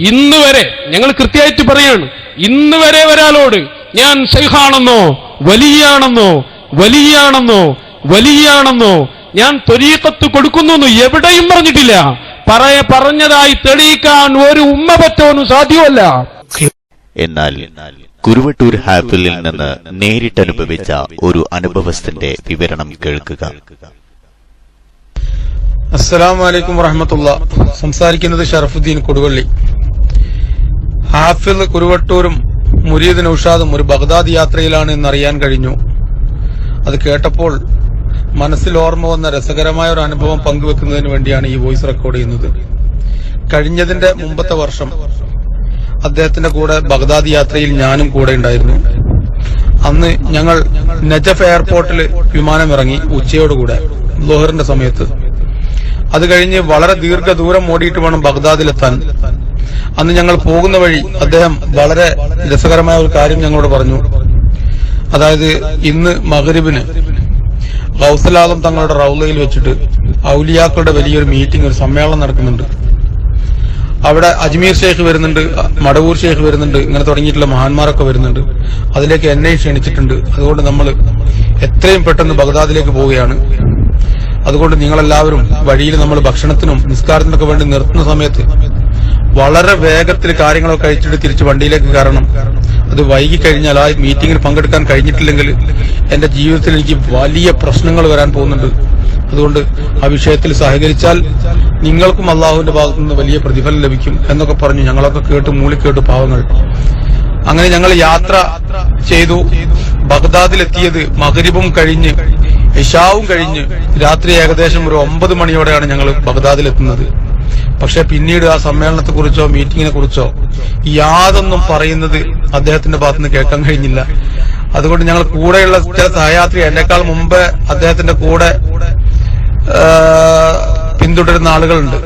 ഇന്ന് വരെ ഞങ്ങൾ കൃത്യമായിട്ട് പറയാണ് ഇന്ന് വരെ ഒരാളോട് ഞാൻ ഷെയ്ഖാണെന്നോ വലിയാണെന്നോ വലിയാണെന്നോ വലിയാണെന്നോ ഞാൻ തൊരീക്കത്ത് കൊടുക്കുന്നു എവിടെയും പറഞ്ഞിട്ടില്ല. പറയ പറഞ്ഞതായി തെളിയിക്കാൻ ഒരു ഉമ്മ പറ്റവനും സാധ്യമല്ല. എന്നാൽ കുരുവട്ടൂർ ഹാഫിലിൽ നിന്ന് നേരിട്ടനുഭവിച്ച ഒരു അനുഭവസ്ഥന്റെ വിവരണം കേൾക്കുക. അസ്സലാമു വലൈക്കും വറഹമത്തുള്ള. സംസാരിക്കുന്നത് ഷറഫുദ്ദീൻ കൊടുവള്ളി. ഹാഫിൽ കുരുവട്ടൂരും മുരീദ് നൌഷാദും ഒരു ബഗ്ദാദ് യാത്രയിലാണ് എന്നറിയാൻ കഴിഞ്ഞു. അത് കേട്ടപ്പോൾ മനസ്സിൽ ഓർമ്മ വന്ന രസകരമായ ഒരു അനുഭവം പങ്കുവെക്കുന്നതിന് വേണ്ടിയാണ് ഈ വോയിസ് റെക്കോർഡ് ചെയ്യുന്നത്. കഴിഞ്ഞതിന്റെ മുമ്പത്തെ വർഷം അദ്ദേഹത്തിന്റെ കൂടെ ബഗ്ദാദ് യാത്രയിൽ ഞാനും കൂടെ ഉണ്ടായിരുന്നു. അന്ന് ഞങ്ങൾ നജഫ് എയർപോർട്ടിൽ വിമാനം ഇറങ്ങി ഉച്ചയോടുകൂടെ ലോഹറിന്റെ സമയത്ത്. അത് കഴിഞ്ഞ് വളരെ ദീർഘദൂരം ഓടിയിട്ട് വേണം ബഗ്ദാദിലെത്താൻ. അന്ന് ഞങ്ങൾ പോകുന്ന വഴി അദ്ദേഹം വളരെ രസകരമായ ഒരു കാര്യം ഞങ്ങളോട് പറഞ്ഞു. അതായത് ഇന്ന് മഹരിബിന് ഗൗസലാദം തങ്ങളുടെ റൗലയിൽ വെച്ചിട്ട് ഔലിയാക്കളുടെ വലിയൊരു മീറ്റിംഗ് ഒരു സമ്മേളനം നടക്കുന്നുണ്ട്. അവിടെ അജ്മീർ ഷേഖ് വരുന്നുണ്ട് മടവൂർ ഷേഖ് വരുന്നുണ്ട് ഇങ്ങനെ തുടങ്ങിയിട്ടുള്ള മഹാന്മാരൊക്കെ വരുന്നുണ്ട്. അതിലേക്ക് എന്നെ ക്ഷണിച്ചിട്ടുണ്ട്. അതുകൊണ്ട് നമ്മൾ എത്രയും പെട്ടെന്ന് ബഗ്ദാദിലേക്ക് പോവുകയാണ്. അതുകൊണ്ട് നിങ്ങളെല്ലാവരും വഴിയിൽ നമ്മൾ ഭക്ഷണത്തിനും നിസ്കാരത്തിനൊക്കെ വേണ്ടി നിർത്തുന്ന സമയത്ത് വളരെ വേഗത്തിൽ കാര്യങ്ങളൊക്കെ കഴിച്ചിട്ട് തിരിച്ച് വണ്ടിയിലേക്ക് കയറണം. അത് വൈകി കഴിഞ്ഞാൽ ആ മീറ്റിംഗിൽ പങ്കെടുക്കാൻ കഴിഞ്ഞിട്ടില്ലെങ്കിൽ എന്റെ ജീവിതത്തിൽ എനിക്ക് വലിയ പ്രശ്നങ്ങൾ വരാൻ പോകുന്നുണ്ട്. അതുകൊണ്ട് ആ വിഷയത്തിൽ സഹകരിച്ചാൽ നിങ്ങൾക്കും അള്ളാഹുവിന്റെ ഭാഗത്തു നിന്ന് വലിയ പ്രതിഫലം ലഭിക്കും എന്നൊക്കെ പറഞ്ഞു ഞങ്ങളൊക്കെ കേട്ട് മൂളിക്കേട്ട് പാവങ്ങൾ. അങ്ങനെ ഞങ്ങൾ യാത്ര ചെയ്തു. ബഗ്ദാദിലെത്തിയത് മകരിബും കഴിഞ്ഞ് ഇഷാവും കഴിഞ്ഞ് രാത്രി ഏകദേശം ഒരു ഒമ്പത് മണിയോടെയാണ് ഞങ്ങൾ ബഗ്ദാദിലെത്തുന്നത്. പക്ഷെ പിന്നീട് ആ സമ്മേളനത്തെ കുറിച്ചോ മീറ്റിങ്ങിനെ കുറിച്ചോ യാതൊന്നും പറയുന്നത് അദ്ദേഹത്തിന്റെ ഭാഗത്തുനിന്ന് കേൾക്കാൻ കഴിഞ്ഞില്ല. അതുകൊണ്ട് ഞങ്ങൾ കൂടെയുള്ള ചില സഹയാത്രി എന്നെക്കാൾ മുമ്പ് അദ്ദേഹത്തിന്റെ കൂടെ പിന്തുടരുന്ന ആളുകളുണ്ട്.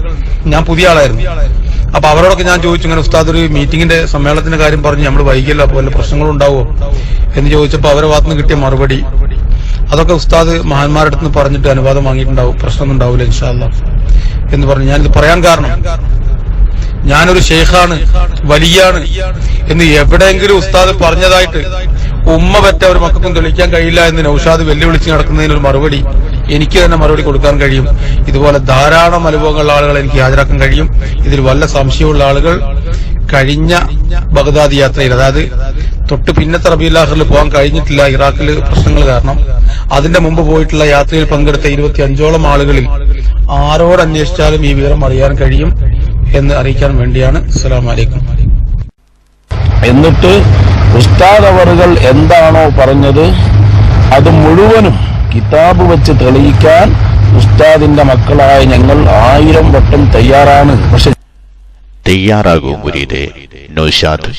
ഞാൻ പുതിയ ആളായിരുന്നു. അപ്പൊ അവരോടൊക്കെ ഞാൻ ചോദിച്ചു ഇങ്ങനെ ഉസ്താദ് ഒരു മീറ്റിംഗിന്റെ സമ്മേളനത്തിന്റെ കാര്യം പറഞ്ഞു നമ്മൾ വൈകിയല്ലോ അപ്പോൾ വല്ല പ്രശ്നങ്ങളും ഉണ്ടാവുമോ എന്ന് ചോദിച്ചപ്പോൾ അവരെ ഭാഗത്തുനിന്ന് കിട്ടിയ മറുപടി. അതൊക്കെ ഉസ്താദ് മഹാന്മാരുടെ അടുത്ത് പറഞ്ഞിട്ട് അനുവാദം വാങ്ങിയിട്ടുണ്ടാവും പ്രശ്നമൊന്നും ഉണ്ടാവില്ല ഇൻഷാല്ല എന്ന് പറഞ്ഞു ഞാനിത് പറയാൻ കാരണം ഞാനൊരു ഷെയ്ഖാണ് വലിയാണ് എന്ന് എവിടെയെങ്കിലും ഉസ്താദ് പറഞ്ഞതായിട്ട് ഉമ്മ പറ്റ ഒരു മക്കൾക്കും തെളിയിക്കാൻ കഴിയില്ല എന്ന് നൌഷാദ് വെല്ലുവിളിച്ച് നടക്കുന്നതിന് ഒരു മറുപടി എനിക്ക് തന്നെ മറുപടി കൊടുക്കാൻ കഴിയും. ഇതുപോലെ ധാരാളം അനുഭവങ്ങളുള്ള ആളുകൾ എനിക്ക് ഹാജരാക്കാൻ കഴിയും. ഇതിൽ വല്ല സംശയമുള്ള ആളുകൾ കഴിഞ്ഞ ബഗ്ദാദ് യാത്രയിൽ അതായത് തൊട്ട് പിന്നത്തെ റബീലാഹറിൽ പോകാൻ കഴിഞ്ഞിട്ടില്ല ഇറാഖിൽ പ്രശ്നങ്ങൾ കാരണം. അതിന്റെ മുമ്പ് പോയിട്ടുള്ള യാത്രയിൽ പങ്കെടുത്ത ഇരുപത്തി അഞ്ചോളം ആളുകളിൽ ആരോട് അന്വേഷിച്ചാലും ഈ വിവരം അറിയാൻ കഴിയും എന്ന് അറിയിക്കാൻ വേണ്ടിയാണ്. അസ്സലാമു വലൈക്കും എന്നിട്ട് ഉസ്താദ് അവറുകൾ എന്താണോ പറഞ്ഞത് അത് മുഴുവനും കിതാബ് വെച്ച് തെളിയിക്കാൻ ഉസ്താദിന്റെ മക്കളായ ഞങ്ങൾ ആയിരം വട്ടം തയ്യാറാണ്. പക്ഷെ തയ്യാറാകൂ മുരീദെ നൌഷാദ്.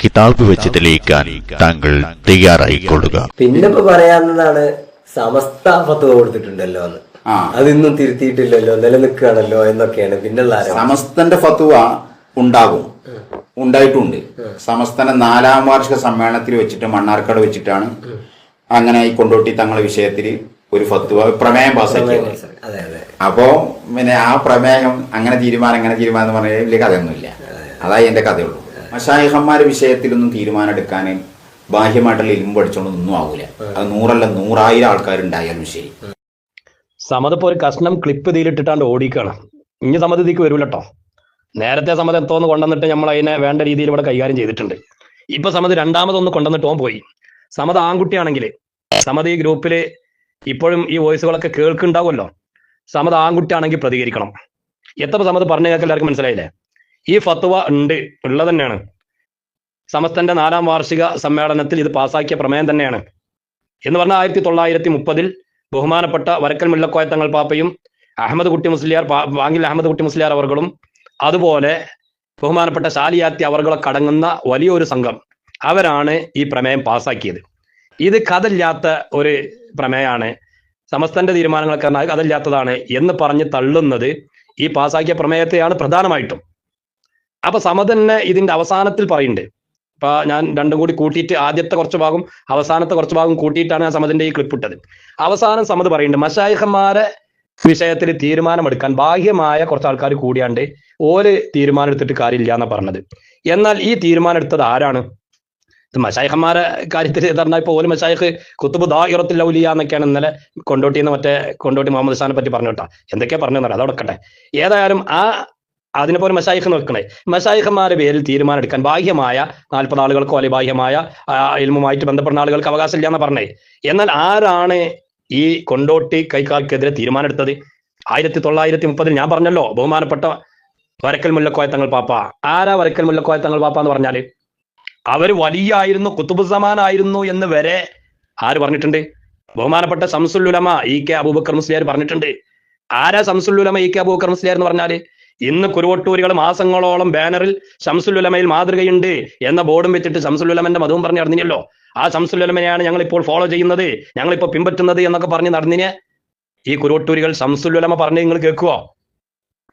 കിതാബ് വെച്ച് തെളിയിക്കാൻ താങ്കൾ തയ്യാറായിക്കൊള്ളുക. പിന്നെ ഇപ്പൊ പറയാവുന്നതാണ് സമസ്ത ഫത്വ കൊടുത്തിട്ടുണ്ടല്ലോ എന്ന്. അതിന്നും തിരുത്തിയിട്ടില്ലല്ലോ നിലനിൽക്കുകയാണല്ലോ എന്നൊക്കെയാണ് പിന്നുള്ള സമസ്തന്റെ ഫത്വ ഉണ്ടാകും. ഉണ്ടായിട്ടുണ്ട്. സമസ്തന്റെ നാലാം വാർഷിക സമ്മേളനത്തിൽ വെച്ചിട്ട് മണ്ണാർക്കാട് വെച്ചിട്ടാണ് അങ്ങനെ ഈ കൊണ്ടോട്ടി തങ്ങളെ വിഷയത്തിൽ ഒരു ഫത്വ പ്രമേയം പാസ്സാക്കിയത് അപ്പോ പിന്നെ ആ പ്രമേയം അങ്ങനെ തീരുമാനം അങ്ങനെ തീരുമാനം എന്ന് പറഞ്ഞാൽ വലിയ കഥയൊന്നുമില്ല. അതായി എന്റെ കഥയുള്ളൂ. മഷായിഹന്മാരെ വിഷയത്തിലൊന്നും തീരുമാനം എടുക്കാൻ ബാഹ്യമായിട്ടുള്ള ഇരുമ്പ് പഠിച്ചോണ്ടൊന്നും ആവൂല. അത് നൂറല്ല നൂറായിരം ആൾക്കാരുണ്ടായാലും ശരി. സമതിപ്പോ ഒരു കഷ്ണം ക്ലിപ്പ് തീലിട്ടിട്ടാണ്ട് ഓടിക്കാണ്. ഇനി സമത് ഇതിക്ക് വരൂലട്ടോ. നേരത്തെ സമത് എന്തോന്ന് കൊണ്ടുവന്നിട്ട് നമ്മൾ അതിനെ വേണ്ട രീതിയിൽ ഇവിടെ കൈകാര്യം ചെയ്തിട്ടുണ്ട്. ഇപ്പൊ സമത് രണ്ടാമതൊന്ന് കൊണ്ടുവന്നിട്ട് ഓൻ പോയി. സമത് ആൺകുട്ടിയാണെങ്കിൽ സമത് ഈ ഗ്രൂപ്പിൽ ഇപ്പോഴും ഈ വോയിസുകളൊക്കെ കേൾക്കുണ്ടാവുമല്ലോ സമത് ആൺകുട്ടിയാണെങ്കിൽ പ്രതികരിക്കണം. എത്ര സമത് പറഞ്ഞു കേൾക്കാൻ എല്ലാവർക്കും മനസ്സിലായില്ലേ? ഈ ഫത്വ ഉണ്ട് ഉള്ളത് തന്നെയാണ്. സമസ്തന്റെ നാലാം വാർഷിക സമ്മേളനത്തിൽ ഇത് പാസാക്കിയ പ്രമേയം തന്നെയാണ്. എന്ന് പറഞ്ഞാൽ ആയിരത്തി തൊള്ളായിരത്തി മുപ്പതിൽ ബഹുമാനപ്പെട്ട വരക്കൽ മുല്ലക്കോയ തങ്ങൾ പാപ്പയും അഹമ്മദ് കുട്ടി മുസ്ലിയാർ വാങ്ങിൽ അഹമ്മദ് കുട്ടി മുസ്ലിയാർ അവർകളും അതുപോലെ ബഹുമാനപ്പെട്ട ശാലിയാത്തി അവർകളൊക്കെ അടങ്ങുന്ന വലിയൊരു സംഘം. അവരാണ് ഈ പ്രമേയം പാസാക്കിയത് ഇത് കഥയില്ലാത്ത ഒരു പ്രമേയമാണ് സമസ്തന്റെ തീരുമാനങ്ങളൊക്കെ കാരണം കഥയില്ലാത്തതാണ് എന്ന് പറഞ്ഞ് തള്ളുന്നത് ഈ പാസാക്കിയ പ്രമേയത്തെയാണ് പ്രധാനമായിട്ടും. അപ്പൊ സമതന്നെ ഇതിന്റെ അവസാനത്തിൽ പറയുന്നുണ്ട്. ഇപ്പൊ ഞാൻ രണ്ടും കൂടി കൂട്ടിയിട്ട് ആദ്യത്തെ കുറച്ച് ഭാഗം അവസാനത്തെ കുറച്ച് ഭാഗം കൂട്ടിയിട്ടാണ് ഞാൻ സമതിന്റെ ഈ ക്ലിപ്പ് ഇട്ടത്. അവസാനം സമത് പറയുന്നുണ്ട് മഷായിഹന്മാരെ വിഷയത്തിൽ തീരുമാനമെടുക്കാൻ ബാഹ്യമായ കുറച്ച് ആൾക്കാർ കൂടിയാണ്ട് ഓര് തീരുമാനം എടുത്തിട്ട് കാര്യമില്ല എന്നാ പറഞ്ഞത്. എന്നാൽ ഈ തീരുമാനം എടുത്തത് ആരാണ്? ഇത് മഷായിഖന്മാരെ കാര്യത്തിൽ പറഞ്ഞാൽ ഇപ്പോൾ ഓൽ മഷായിഖ് കുത്തുബ് ദാഹിറത്തിൽ ഔലിയ എന്നൊക്കെയാണ് ഇന്നലെ കൊണ്ടോട്ടിന്ന് മറ്റേ കൊണ്ടോട്ടി മുഹമ്മദ് ഷാനെ പറ്റി പറഞ്ഞു കേട്ടോ. എന്തൊക്കെയാ പറഞ്ഞു അതോടക്കട്ടെ ഏതായാലും ആ അതിനെ പോലെ മഷായിഖ് നോക്കണേ. മഷായിഖന്മാരുടെ പേരിൽ തീരുമാനം എടുക്കാൻ ബാഹ്യമായ നാൽപ്പത് ആളുകൾക്കോ അല്ലെ ബാഹ്യമായ ഇൽമുമായിട്ട് ബന്ധപ്പെടുന്ന ആളുകൾക്ക് അവകാശമില്ല എന്ന് പറഞ്ഞേ. എന്നാൽ ആരാണ് ഈ കൊണ്ടോട്ടി കൈക്കാർക്കെതിരെ തീരുമാനം എടുത്തത് ആയിരത്തി തൊള്ളായിരത്തി മുപ്പതിൽ ഞാൻ പറഞ്ഞല്ലോ ബഹുമാനപ്പെട്ട വരക്കൽ മുല്ലക്കോയ തങ്ങൾ പാപ്പ. ആരാ വരക്കൽ മുല്ലക്കോയ തങ്ങൾ പാപ്പ എന്ന് പറഞ്ഞാൽ? അവർ വലിയായിരുന്നു കുത്തുബുസമാനായിരുന്നു എന്ന് വരെ ആര് പറഞ്ഞിട്ടുണ്ട്? ബഹുമാനപ്പെട്ട സംസുല്ലുലമ ഇ കെ അബൂബക്കർ മുസ്ലിയാർ പറഞ്ഞിട്ടുണ്ട്. ആരാ സംസുല്ലുലമ ഇ കെ അബൂബക്കർ മുസ്ലിയാർ എന്ന് പറഞ്ഞാൽ? ഇന്ന് കുരുവട്ടൂരികൾ മാസങ്ങളോളം ബാനറിൽ ശംസുലുലമയിൽ മാതൃകയുണ്ട് എന്ന ബോർഡും വെച്ചിട്ട് ശംസുലുലമന്റെ മതവും പറഞ്ഞ് നടന്നിനല്ലോ ആ ശംസുലുലമനെയാണ് ഞങ്ങൾ ഇപ്പോൾ ഫോളോ ചെയ്യുന്നത്. ഞങ്ങൾ ഇപ്പോൾ പിൻപറ്റുന്നത് എന്നൊക്കെ പറഞ്ഞ് നടന്നിന്. ഈ കുരുവട്ടൂരികൾ ശംസുലുലമ പറഞ്ഞ് നിങ്ങൾ കേൾക്കുവോ?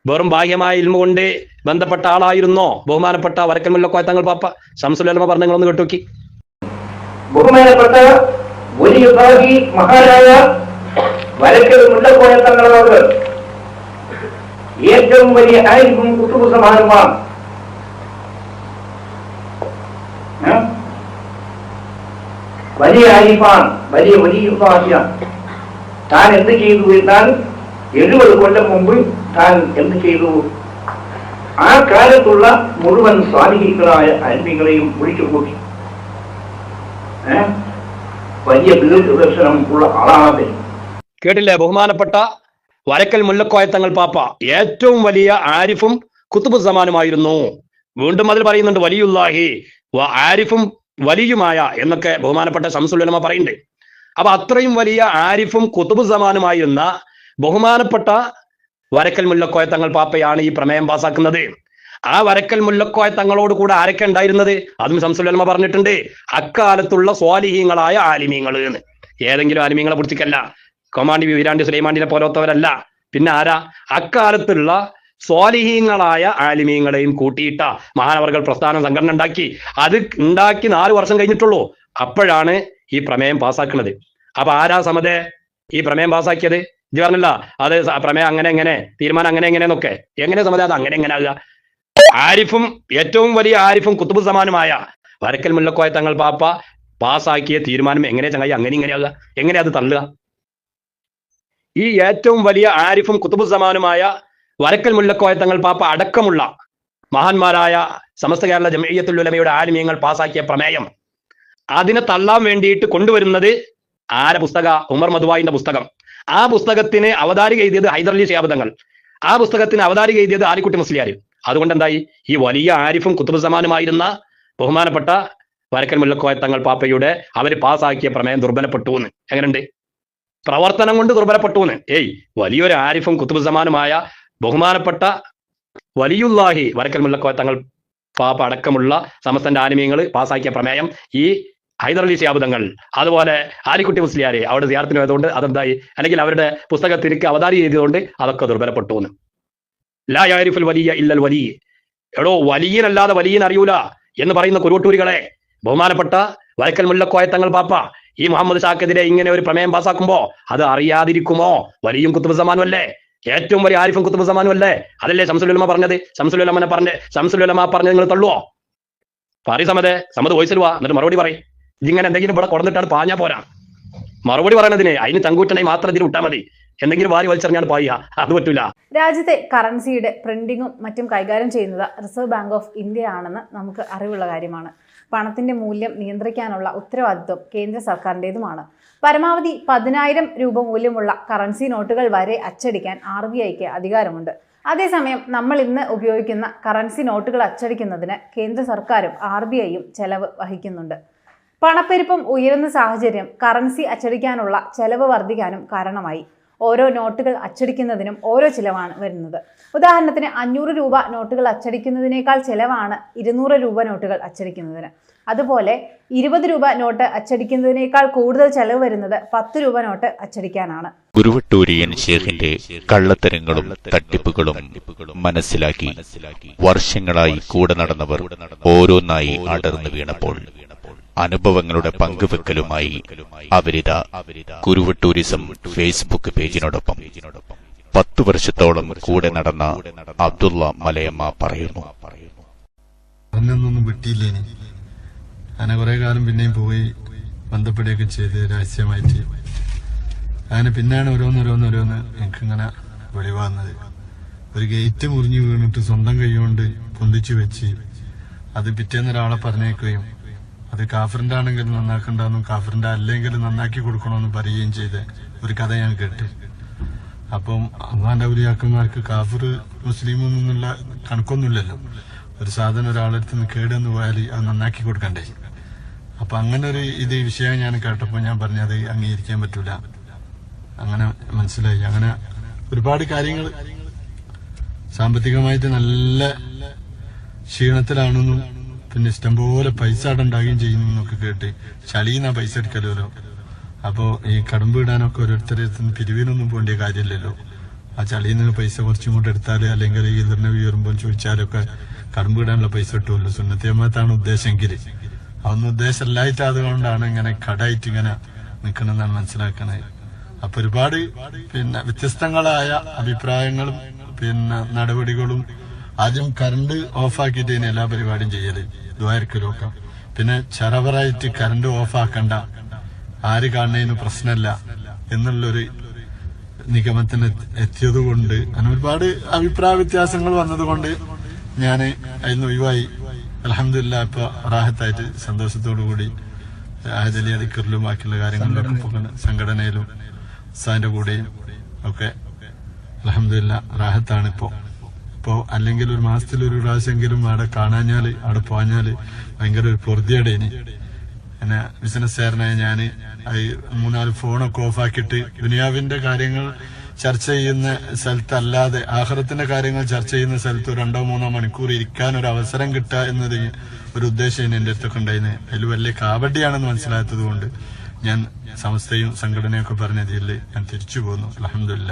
വെറും ബാഹ്യമായ ഇൽമ കൊണ്ട് ബന്ധപ്പെട്ട ആളായിരുന്നോ? ബഹുമാനപ്പെട്ട വരക്കൽ മുല്ലക്കോയ തങ്ങൾ പാപ്പ ശംസുലുലമ പറഞ്ഞ് നിങ്ങളൊന്ന് കേട്ടോക്കി. ബഹുമാനപ്പെട്ട ഒരു വിഭാഗി മഹാരായ മുല്ലക്കോയ തങ്ങളോട് ഏറ്റവും വലിയ ആയിരിക്കും കുത്തുബു സമാരംഭമാണ് വലിയ ആരിഫാൻ വലിയ വലിയ വിഭാഗിയാണ് താൻ എന്ത് ചെയ്തു എന്നാൽ എഴുപത് കൊല്ലം മുമ്പ് താൻ എന്ത് ചെയ്തു? ആ കാലത്തുള്ള മുഴുവൻ സ്വാധീനികളായ അന്മികളെയും വിളിച്ചു കൂട്ടി? വലിയ ദീർഘദർശനം ഉള്ള ആളാണ് കേട്ടില്ലേ? ബഹുമാനപ്പെട്ട വരക്കൽ മുല്ലക്കോയ തങ്ങൾ പാപ്പ. ഏറ്റവും വലിയ ആരിഫും കുത്തുബു സമാനുമായിരുന്നു വീണ്ടും അതിൽ പറയുന്നുണ്ട് വലിയുല്ലാഹി. ആരിഫും വലിയുമായ എന്നൊക്കെ ബഹുമാനപ്പെട്ട ശംസുല്ലമ പറയുന്നുണ്ട്. അപ്പൊ അത്രയും വലിയ ആരിഫും കുത്തുബു സമാനുമായിരുന്ന ബഹുമാനപ്പെട്ട വരക്കൽ മുല്ലക്കോയ തങ്ങൾ പാപ്പയാണ് ഈ പ്രമേയം പാസാക്കുന്നത്. ആ വരക്കൽ മുല്ലക്കോയ തങ്ങളോട് കൂടെ ആരൊക്കെ ഉണ്ടായിരുന്നത്? അതും ശംസുല്ലമ പറഞ്ഞിട്ടുണ്ട്. അക്കാലത്തുള്ള സ്വാലിഹീങ്ങളായ ആലിമീങ്ങൾ എന്ന്. ഏതെങ്കിലും ആലിമീങ്ങളെ പിടിച്ചിക്കല്ല കൊമാണ്ടി വീരാണ്ടി സുലൈമാണ്ടിനെ പോലത്തവരല്ല. പിന്നെ ആരാ? അക്കാലത്തുള്ള സ്വാലിഹീങ്ങളായ ആലിമീങ്ങളെയും കൂട്ടിയിട്ട മഹാനവർകൾ പ്രസ്ഥാനം സംഘടന ഉണ്ടാക്കി. അത് ഉണ്ടാക്കി നാല് വർഷം കഴിഞ്ഞിട്ടുള്ളൂ. അപ്പോഴാണ് ഈ പ്രമേയം പാസ്സാക്കുന്നത്. അപ്പൊ ആരാ സമതെ? ഈ പ്രമേയം പാസ്സാക്കിയത്? ഇത് പറഞ്ഞില്ല. അത് പ്രമേയം അങ്ങനെ എങ്ങനെ? തീരുമാനം അങ്ങനെ എങ്ങനെയെന്നൊക്കെ എങ്ങനെ സമതെ? അത് അങ്ങനെ എങ്ങനെ ആകുക ആരിഫും ഏറ്റവും വലിയ ആരിഫും കുത്തുബു സമാനുമായ വരക്കൽ മുല്ലക്കോയ തങ്ങൾ പാപ്പ പാസ്സാക്കിയ തീരുമാനം എങ്ങനെ ചങ്ങായി? അങ്ങനെ ഇങ്ങനെയാകുക എങ്ങനെ അത് തള്ളുക? ഈ ഏറ്റവും വലിയ ആരിഫും കുത്തുബു സമാനുമായ വരക്കൽ മുല്ലക്കോയ തങ്ങൾ പാപ്പ അടക്കമുള്ള മഹാന്മാരായ സമസ്ത കേരള ജമീയത്തുൽ ഉലമയുടെ ആലിമ്യങ്ങൾ പാസാക്കിയ പ്രമേയം. അതിനെ തള്ളാൻ വേണ്ടിയിട്ട് കൊണ്ടുവരുന്നത് ആരെ പുസ്തക? ഉമർ മധുവായിന്റെ പുസ്തകം. ആ പുസ്തകത്തിന് അവതാരിക എഴുതിയത് ഹൈദർലി ശാബ്ദങ്ങൾ ആ പുസ്തകത്തിന് അവതാരിക എഴുതിയത് ആലിക്കുട്ടി മുസ്ലിയാർ. അതുകൊണ്ട് എന്തായി ഈ വലിയ ആരിഫും കുത്തുബു സമാനുമായിരുന്ന ബഹുമാനപ്പെട്ട വരക്കൽ മുല്ലക്കോയ തങ്ങൾ പാപ്പയുടെ അവർ പാസാക്കിയ പ്രമേയം ദുർബലപ്പെട്ടു എന്ന്. എങ്ങനെയുണ്ട്? പ്രവർത്തനം കൊണ്ട് ദുർബലപ്പെട്ടു എന്ന് ഏയ് വലിയൊരു ആരിഫും കുത്തുബ് സമാനുമായ ബഹുമാനപ്പെട്ട വലിയുല്ലാഹി വരക്കൽ മുല്ലക്കോയ തങ്ങൾ പാപ്പ അടക്കമുള്ള സമസ്തന്റെ ആനിമയങ്ങൾ പാസാക്കിയ പ്രമേയം ഈ ഹൈദരലി ശാബുദങ്ങൾ അതുപോലെ ആലിക്കുട്ടി മുസ്ലിയാരെ അവിടെ സിയാർത്തിന് പോയതുകൊണ്ട് അതെന്തായി? അല്ലെങ്കിൽ അവരുടെ പുസ്തകത്തിലേക്ക് അവതാരി ചെയ്തതുകൊണ്ട് അതൊക്കെ ദുർബലപ്പെട്ടു എന്ന് ലാ യാരിഫുൽ വലിയ ഇല്ലൽ വലിയ എടോ വലിയനല്ലാതെ വലിയൻ അറിയൂല എന്ന് പറയുന്ന കുരുവട്ടൂരികളെ ബഹുമാനപ്പെട്ട വരക്കൽ മുല്ലക്കോയ തങ്ങൾ പാപ്പ ഈ മുഹമ്മദ് ഷാക്കെതിരെ ഇങ്ങനെ ഒരു പ്രമേയം പാസാക്കുമ്പോ അത് അറിയാതിരിക്കുമോ? വലിയ കുത്തുബ് സമാനും അല്ലേ? ഏറ്റവും വലിയ ആരിഫും കുത്തുബ് സമാനും അല്ലേ? അതല്ലേ ശംസുലുലമ പറഞ്ഞത്? ശംസുലുലമനെ പറഞ്ഞ് ശംസുലുലമ പറഞ്ഞ് നിങ്ങൾ തള്ളുവോ? പറയും സമതെ സമത് വോയിസിൽ വാ എന്നിട്ട് മറുപടി പറയും. ഇങ്ങനെ എന്തെങ്കിലും ഇവിടെ കൊടുത്തിട്ടാണ് പാഞ്ഞാ പോരാ. മറുപടി പറയണതിന് അതിന് ചങ്കൂറ്റനായി മാത്രം ഇതിന് വിട്ടാൽ മതി. എന്തെങ്കിലും വാരി വലിച്ചെറിഞ്ഞാൽ പായ അത് പറ്റൂല. രാജ്യത്തെ കറൻസിയുടെ പ്രിന്റിങ്ങും മറ്റും കൈകാര്യം ചെയ്യുന്നത് റിസർവ് ബാങ്ക് ഓഫ് ഇന്ത്യ ആണെന്ന് നമുക്ക് അറിവുള്ള കാര്യമാണ്. പണത്തിന്റെ മൂല്യം നിയന്ത്രിക്കാനുള്ള ഉത്തരവാദിത്വം കേന്ദ്ര സർക്കാരിന്റെതുമാണ് പരമാവധി പതിനായിരം രൂപ മൂല്യമുള്ള കറൻസി നോട്ടുകൾ വരെ അച്ചടിക്കാൻ ആർ ബി ഐക്ക് അധികാരമുണ്ട്. അതേസമയം നമ്മൾ ഇന്ന് ഉപയോഗിക്കുന്ന കറൻസി നോട്ടുകൾ അച്ചടിക്കുന്നതിന് കേന്ദ്ര സർക്കാരും ആർ ബി ഐയും ചെലവ് വഹിക്കുന്നുണ്ട്. പണപ്പെരുപ്പം ഉയരുന്ന സാഹചര്യം കറൻസി അച്ചടിക്കാനുള്ള ചെലവ് വർദ്ധിക്കാനും കാരണമായി. ഓരോ നോട്ടുകൾ അച്ചടിക്കുന്നതിനും ഓരോ ചിലവാണ് വരുന്നത്. ഉദാഹരണത്തിന് അഞ്ഞൂറ് രൂപ നോട്ടുകൾ അച്ചടിക്കുന്നതിനേക്കാൾ ചിലവാണ് ഇരുന്നൂറ് രൂപ നോട്ടുകൾ അച്ചടിക്കുന്നതിന്. അതുപോലെ ഇരുപത് രൂപ നോട്ട് അച്ചടിക്കുന്നതിനേക്കാൾ കൂടുതൽ ചെലവ് വരുന്നത് പത്ത് രൂപ നോട്ട് അച്ചടിക്കാനാണ്. ഗുരുവട്ടൂരിയൻ ഷേഖിന്റെ കള്ളത്തരങ്ങളും തട്ടിപ്പുകളും മനസ്സിലാക്കി വർഷങ്ങളായി കൂടെ നടന്നവർ ഓരോന്നായി അടർന്നു വീണപ്പോൾ അനുഭവങ്ങളുടെ പങ്കുവെക്കലുമായി അവരിത കുരുവട്ടൂരിസം ഫേസ്ബുക്ക് പേജിനോടൊപ്പം. പത്തു വർഷത്തോളം കൂടെ നടന്ന അബ്ദുള്ള മലയമ്മ പറയുന്നു. അങ്ങനെ കുറെ കാലം പിന്നെയും പോയി ബന്ധപ്പെടുകയൊക്കെ ചെയ്ത് രഹസ്യമായിട്ട്. അങ്ങനെ പിന്നെയാണ് ഓരോന്നോരോന്ന് ഓരോന്ന് എനിക്കിങ്ങനെ വെളിവാകുന്നത് ഒരു ഗേറ്റ് മുറിഞ്ഞു വീണിട്ട് സ്വന്തം കൈകൊണ്ട് പൊന്തിച്ചു വെച്ച് അത് പിറ്റേന്ന് ഒരാളെ പറഞ്ഞേക്കുകയും അത് കാഫറിന്റെ ആണെങ്കിൽ നന്നാക്കണ്ടെന്നും കാഫറിന്റെ അല്ലെങ്കിൽ നന്നാക്കി കൊടുക്കണമെന്നും പറയുകയും ചെയ്ത ഒരു കഥ ഞാൻ കേട്ടു. അപ്പം അള്ളാന്റെ ഔലിയാക്കന്മാർക്ക് കാഫിർ മുസ്ലിം എന്നുള്ള കണക്കൊന്നുമില്ലല്ലോ. ഒരു സാധനം ഒരാളെടുത്ത് നിന്ന് കേടെന്ന് പോയാൽ അത് നന്നാക്കി കൊടുക്കണ്ടേ? അപ്പൊ അങ്ങനെ ഒരു ഇത് വിഷയം ഞാൻ കേട്ടപ്പോൾ ഞാൻ പറഞ്ഞത് അംഗീകരിക്കാൻ പറ്റൂല. അങ്ങനെ മനസ്സിലായി. അങ്ങനെ ഒരുപാട് കാര്യങ്ങൾ സാമ്പത്തികമായിട്ട് നല്ല ക്ഷീണത്തിലാണെന്നും പിന്നെ ഇഷ്ടംപോലെ പൈസ അവിടെ ഉണ്ടാകുകയും ചെയ്യുന്നു എന്നൊക്കെ കേട്ട് ചളിയുന്ന പൈസ എടുക്കലോ അപ്പോ ഈ കടമ്പ് ഇടാനൊക്കെ ഓരോരുത്തരെ പിരിവിനൊന്നും പോകേണ്ട കാര്യമില്ലല്ലോ. ആ ചളിയിൽ നിന്ന് പൈസ കുറച്ചും കൂടെ എടുത്താൽ അല്ലെങ്കിൽ ഈതറിനെ ഉയരുമ്പോൾ ചോദിച്ചാലൊക്കെ കടമ്പ് ഇടാനുള്ള പൈസ കിട്ടുമല്ലോ. സുന്നത്തിയമ്മത്താണ് ഉദ്ദേശമെങ്കിൽ അതൊന്നും ഉദ്ദേശമില്ലായിട്ട് കൊണ്ടാണ് ഇങ്ങനെ കടായിട്ട് ഇങ്ങനെ നിൽക്കണമെന്നാണ് മനസ്സിലാക്കണത്. അപ്പൊ ഒരുപാട് പിന്നെ വ്യത്യസ്തങ്ങളായ അഭിപ്രായങ്ങളും പിന്നെ നടപടികളും ആദ്യം കറണ്ട് ഓഫാക്കിയിട്ട് ഇതിന് എല്ലാ പരിപാടിയും ചെയ്യൽ. ദ്വാരക്കലൊക്കെ പിന്നെ ചെറവറായിട്ട് കറണ്ട് ഓഫാക്കണ്ട. ആര് കാണുന്നതിന് പ്രശ്നമല്ല എന്നുള്ളൊരു നിഗമനത്തിന് എത്തിയത് കൊണ്ട് അങ്ങനെ ഒരുപാട് അഭിപ്രായ വ്യത്യാസങ്ങൾ വന്നതുകൊണ്ട് ഞാൻ അതിന് ഒഴിവായി. അലഹമില്ല ഇപ്പൊ റാഹത്തായിട്ട് സന്തോഷത്തോടു കൂടി ആഹദലി അധികറിലും ബാക്കിയുള്ള കാര്യങ്ങളിലൊക്കെ സംഘടനയിലും. സാന്റെ കൂടെയും ഒക്കെ അലഹമില്ല റാഹത്താണ് ഇപ്പോ ഇപ്പോ അല്ലെങ്കിൽ ഒരു മാസത്തിൽ ഒരു പ്രാവശ്യമെങ്കിലും അവിടെ കാണാഞ്ഞാൽ അവിടെ പോഞ്ഞാൽ ഭയങ്കര ഒരു പൊറുതിയടേനി എന്നെ ബിസിനസ്സുകാരനായ ഞാൻ ഈ മൂന്നാൽ ഫോണൊക്കെ ഓഫാക്കിയിട്ട് ദുനിയാവിന്റെ കാര്യങ്ങൾ ചർച്ച ചെയ്യുന്ന സ്ഥലത്തല്ലാതെ ആഹ്റത്തിന്റെ കാര്യങ്ങൾ ചർച്ച ചെയ്യുന്ന സ്ഥലത്ത് രണ്ടോ മൂന്നോ മണിക്കൂർ ഇരിക്കാൻ ഒരു അവസരം കിട്ടുക എന്നത് ഒരു ഉദ്ദേശം എന്റെ അടുത്തൊക്കെ ഉണ്ടായിരുന്നു അതിൽ വലിയ കാവടിയാണെന്ന് മനസ്സിലാത്തത് കൊണ്ട് ഞാൻ സമസ്തയും സംഘടനയൊക്കെ പറഞ്ഞതിൽ ഞാൻ തിരിച്ചു പോന്നു. അലഹമില്ല